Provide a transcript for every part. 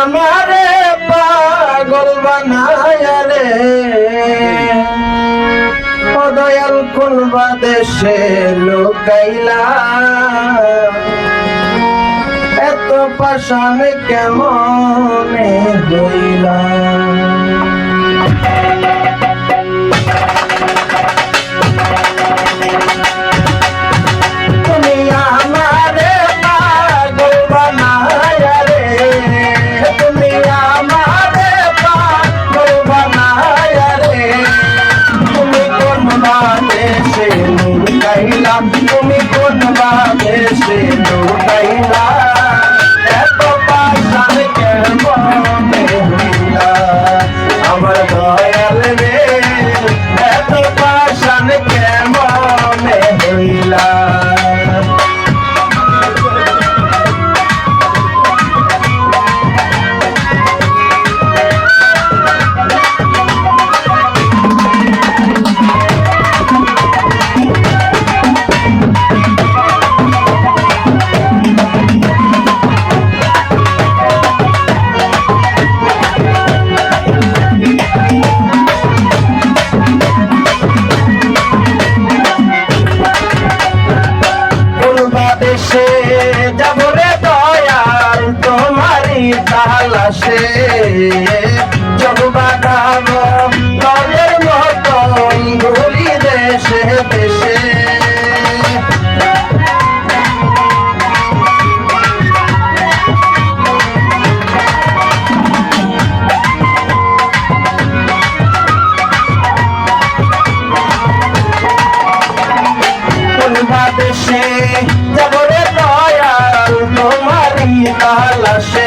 আমারে পাগল বানায়া রে। দয়াল কোন দেশে লোকাইলা। এত পাশান কেমন হইলা? তালাশে যাব রে দয়াল তোমারই তালাশে। জগবাদাম যাব রে দয়াল তোমারই তালাশে।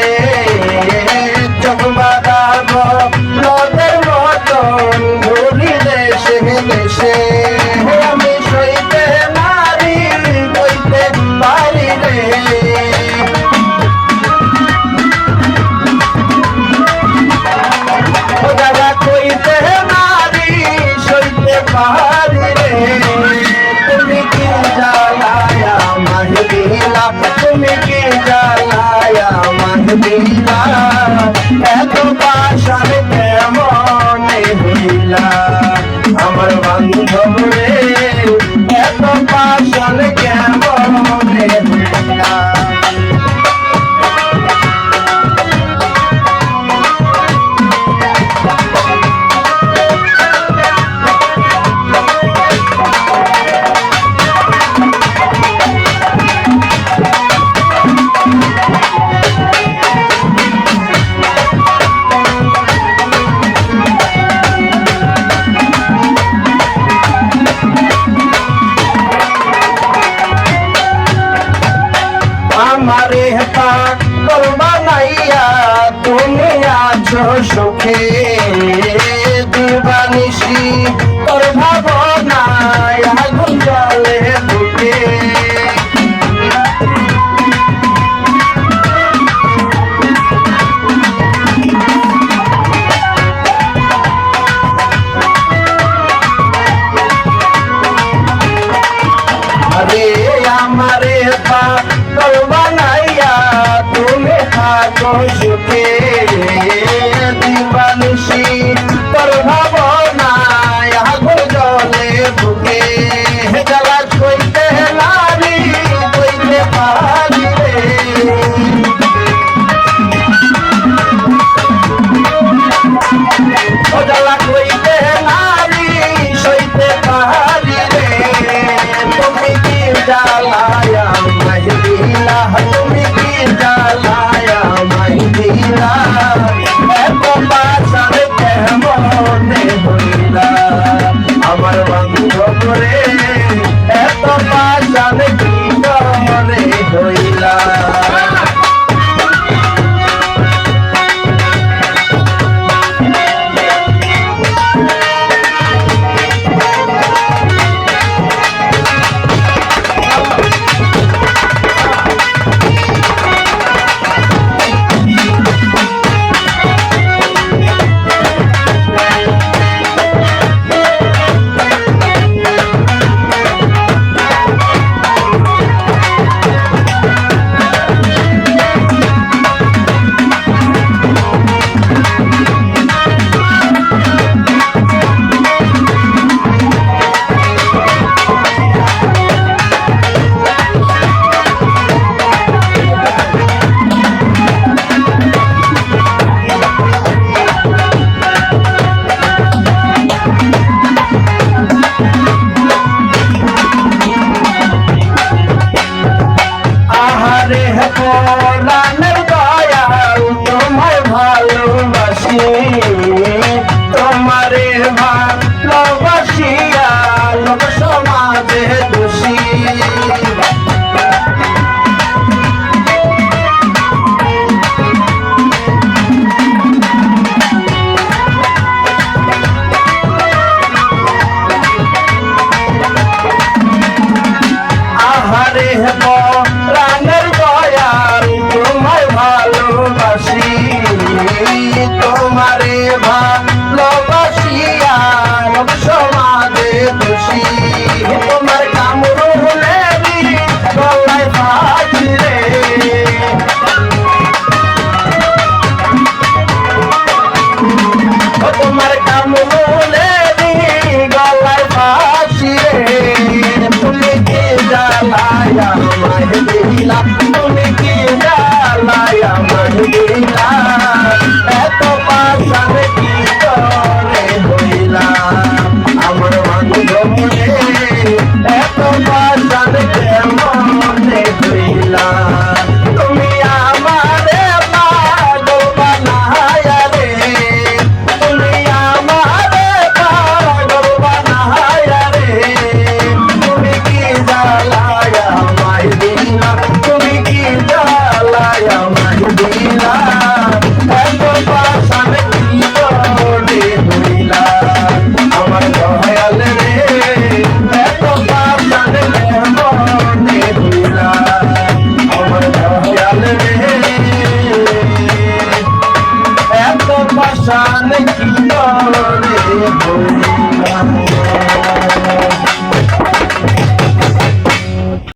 stars.